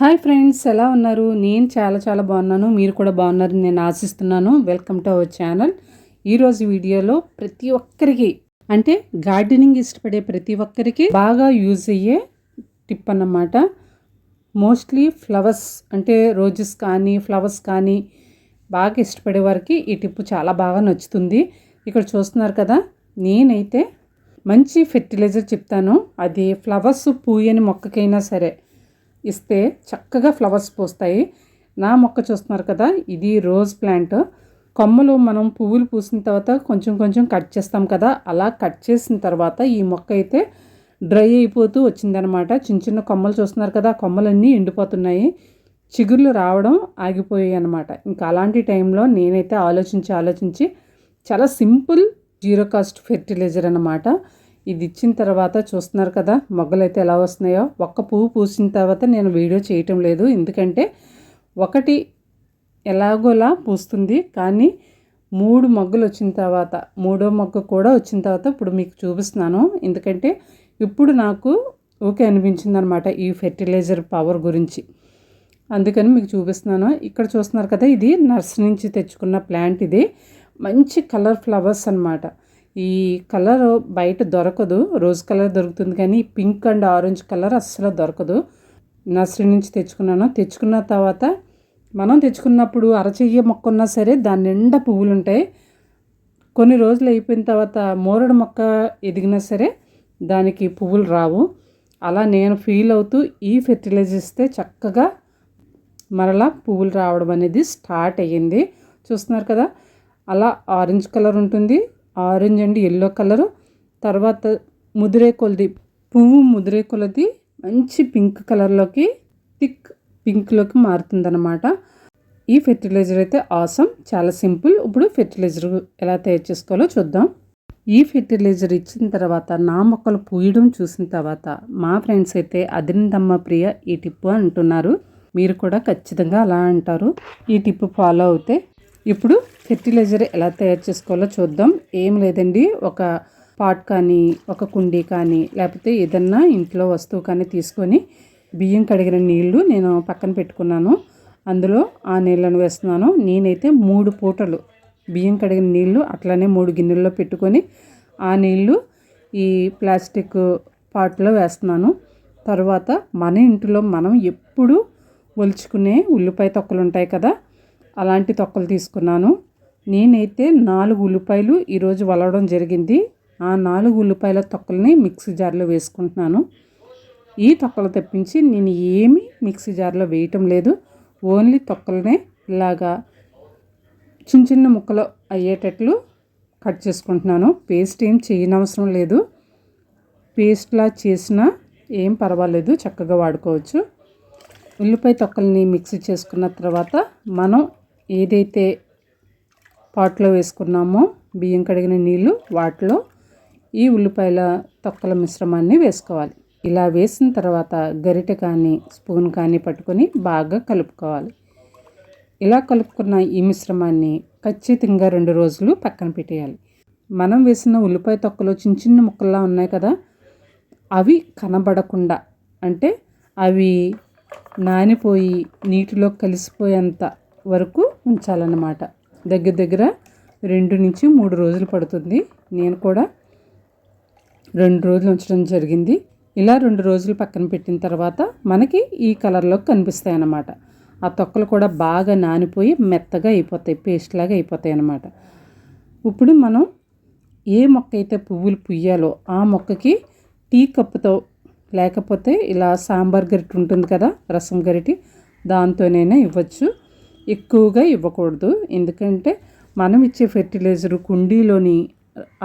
Hi friends ఎలా ఉన్నారు? నేను చాలా చాలా బాగున్నాను. మీరు కూడా బాగున్నారని నేను ఆశిస్తున్నాను. వెల్కమ్ టు అవర్ ఛానల్ ఈరోజు వీడియోలో ప్రతి ఒక్కరికి అంటే గార్డెనింగ్ ఇష్టపడే ప్రతి ఒక్కరికి బాగా యూజ్ అయ్యే టిప్ అన్నమాట. మోస్ట్లీ ఫ్లవర్స్ అంటే రోజెస్ కానీ ఫ్లవర్స్ కానీ బాగా ఇష్టపడే వారికి ఈ టిప్ చాలా బాగా నచ్చుతుంది. ఇక్కడ చూస్తున్నారు కదా నేనైతే మంచి ఫెర్టిలైజర్ చెప్తాను. అది ఫ్లవర్స్ పూయని మొక్కకైనా సరే. ఇస్తే చక్కగా ఫ్లవర్స్ పూస్తాయి. నా మొక్క చూస్తున్నారు కదా ఇది రోజ్ ప్లాంట్. కొమ్మలు మనం పువ్వులు పూసిన తర్వాత కొంచెం కొంచెం కట్ చేస్తాం కదా అలా కట్ చేసిన తర్వాత ఈ మొక్క అయితే డ్రై అయిపోతూ వచ్చిందనమాట. చిన్న చిన్న కొమ్మలు చూస్తున్నారు కదా కొమ్మలన్నీ ఎండిపోతున్నాయి. చిగుర్లు రావడం ఆగిపోయాయి అనమాట. ఇంకా అలాంటి టైంలో నేనైతే ఆలోచించి ఆలోచించి చాలా సింపుల్ జీరో కాస్ట్ ఫెర్టిలైజర్ అనమాట. ఇది ఇచ్చిన తర్వాత చూస్తున్నారు కదా మొగ్గలు అయితే ఎలా వస్తున్నాయో. ఒక్క పువ్వు పూసిన తర్వాత నేను వీడియో చేయటం లేదు. ఎందుకంటే ఒకటి ఎలాగోలా పూస్తుంది. కానీ మూడు మొగ్గలు వచ్చిన తర్వాత మూడో మొగ్గ కూడా వచ్చిన తర్వాత ఇప్పుడు మీకు చూపిస్తున్నాను. ఎందుకంటే ఇప్పుడు నాకు ఓకే అనిపించింది అనమాట ఈ ఫెర్టిలైజర్ పవర్ గురించి. అందుకని మీకు చూపిస్తున్నాను. ఇక్కడ చూస్తున్నారు కదా ఇది నర్సరీ నుంచి తెచ్చుకున్న ప్లాంట్ ఇది. మంచి కలర్ ఫ్లవర్స్ అనమాట ఈ కలర్ బయట దొరకదు. రోజ్ కలర్ దొరుకుతుంది కానీ పింక్ అండ్ ఆరెంజ్ కలర్ అస్సలు దొరకదు. నర్సరీ నుంచి తెచ్చుకున్నాను. తెచ్చుకున్న తర్వాత మనం తెచ్చుకున్నప్పుడు అరచెయ్య మొక్క ఉన్నా సరే దాని నిండా పువ్వులు ఉంటాయి కొన్ని రోజులు అయిపోయిన తర్వాత మోరడు మొక్క ఎదిగినా సరే దానికి పువ్వులు రావు. అలా నేను ఫీల్ అవుతూ ఈ ఫెర్టిలైజర్ ఇస్తే చక్కగా మరలా పువ్వులు రావడం అనేది స్టార్ట్ అయ్యింది. చూస్తున్నారు కదా? అలా ఆరెంజ్ కలర్ ఉంటుంది. Orange and yellow colour. తర్వాత ముదిరే కొలది పువ్వు ముదిరే కొలది మంచి పింక్ కలర్లోకి థిక్ పింక్లోకి మారుతుందన్నమాట. ఈ ఫెర్టిలైజర్ అయితే ఆసం చాలా సింపుల్. ఇప్పుడు ఫెర్టిలైజర్ ఎలా తయారు చేసుకోవాలో చూద్దాం. ఈ ఫెర్టిలైజర్ ఇచ్చిన తర్వాత నా మొక్కలు పూయడం చూసిన తర్వాత మా ఫ్రెండ్స్ అయితే అదిరిందమ్మ ప్రియ ఈ టిప్పు అంటున్నారు. మీరు కూడా ఖచ్చితంగా అలా అంటారు. ఈ టిప్పు ఫాలో అవుతే ఇప్పుడు ఫెర్టిలైజర్ ఎలా తయారు చేసుకోవాలో చూద్దాం. ఏం లేదండి ఒక పాట్ కానీ ఒక కుండీ కానీ లేకపోతే ఏదన్నా ఇంట్లో వస్తువు కానీ తీసుకొని బియ్యం కడిగిన నీళ్ళు నేను పక్కన పెట్టుకున్నాను. అందులో ఆ నీళ్ళను వేస్తున్నాను. నేనైతే మూడు పూటలు బియ్యం కడిగిన నీళ్ళు అట్లానే మూడు గిన్నెల్లో పెట్టుకొని ఆ నీళ్ళు ఈ ప్లాస్టిక్ పాట్లో వేస్తున్నాను. తర్వాత మన ఇంటిలో మనం ఎప్పుడు ఒలుచుకునే ఉల్లిపాయ తొక్కలు ఉంటాయి కదా అలాంటి తొక్కలు తీసుకున్నాను. నేనైతే నాలుగు ఉల్లిపాయలు ఈరోజు వలవడం జరిగింది. ఆ నాలుగు ఉల్లిపాయల తొక్కల్ని మిక్సీ జార్లో వేసుకుంటున్నాను. ఈ తొక్కలు తెప్పించి నేను ఏమి మిక్సీ జార్లో వేయటం లేదు. ఓన్లీ తొక్కలనే ఇలాగా చిన్న చిన్న ముక్కలు అయ్యేటట్లు కట్ చేసుకుంటున్నాను. పేస్ట్ ఏం చేయనవసరం లేదు. పేస్ట్లా చేసినా ఏం పర్వాలేదు. చక్కగా వాడుకోవచ్చు. ఉల్లిపాయ తొక్కల్ని మిక్సీ చేసుకున్న తర్వాత మనం ఏదైతే పాట్లో వేసుకున్నామో బియ్యం కడిగిన నీళ్ళు వాటిలో ఈ ఉల్లిపాయల తొక్కల మిశ్రమాన్ని వేసుకోవాలి. ఇలా వేసిన తర్వాత గరిటె కానీ స్పూన్ కానీ పట్టుకొని బాగా కలుపుకోవాలి. ఇలా కలుపుకున్న ఈ మిశ్రమాన్ని ఖచ్చితంగా రెండు రోజులు పక్కన పెట్టేయాలి. మనం వేసిన ఉల్లిపాయ తొక్కలు చిన్న చిన్న ముక్కల్లా ఉన్నాయి కదా అవి కనబడకుండా అంటే అవి నానిపోయి నీటిలో కలిసిపోయేంత వరకు ఉంచాలన్నమాట. దగ్గర దగ్గర రెండు నుంచి మూడు రోజులు పడుతుంది. నేను కూడా రెండు రోజులు ఉంచడం జరిగింది. ఇలా రెండు రోజులు పక్కన పెట్టిన తర్వాత మనకి ఈ కలర్లో కనిపిస్తాయి అన్నమాట ఆ తొక్కలు కూడా బాగా నానిపోయి మెత్తగా అయిపోతాయి పేస్ట్ లాగా అయిపోతాయి అన్నమాట. ఇప్పుడు మనం ఏ మొక్క అయితే పువ్వులు పుయ్యాలో ఆ మొక్కకి టీ కప్పుతో లేకపోతే ఇలా సాంబార్ గరిటె ఉంటుంది కదా రసం గరిటి దాంతోనైనా ఇవ్వచ్చు. ఎక్కువగా ఇవ్వకూడదు. ఎందుకంటే మనం ఇచ్చే ఫెర్టిలైజర్ కుండీలోని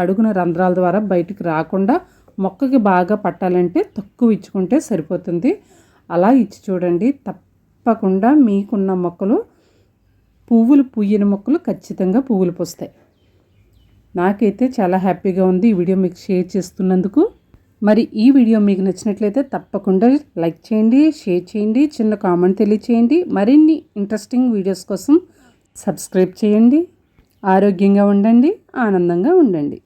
అడుగున రంధ్రాల ద్వారా బయటికి రాకుండా మొక్కకి బాగా పట్టాలంటే తక్కువ ఇచ్చుకుంటే సరిపోతుంది. అలా ఇచ్చి చూడండి. తప్పకుండా మీకున్న మొక్కలు పువ్వులు పూయిన మొక్కలు ఖచ్చితంగా పువ్వులు పూస్తాయి. నాకైతే చాలా హ్యాపీగా ఉంది ఈ వీడియో మీకు షేర్ చేస్తున్నందుకు. మరి ఈ వీడియో మీకు నచ్చినట్లయితే తప్పకుండా లైక్ చేయండి షేర్ చేయండి చిన్న కామెంట్ తెలియచేయండి. మరిన్ని ఇంట్రెస్టింగ్ వీడియోస్ కోసం సబ్స్క్రైబ్ చేయండి. ఆరోగ్యంగా ఉండండి ఆనందంగా ఉండండి.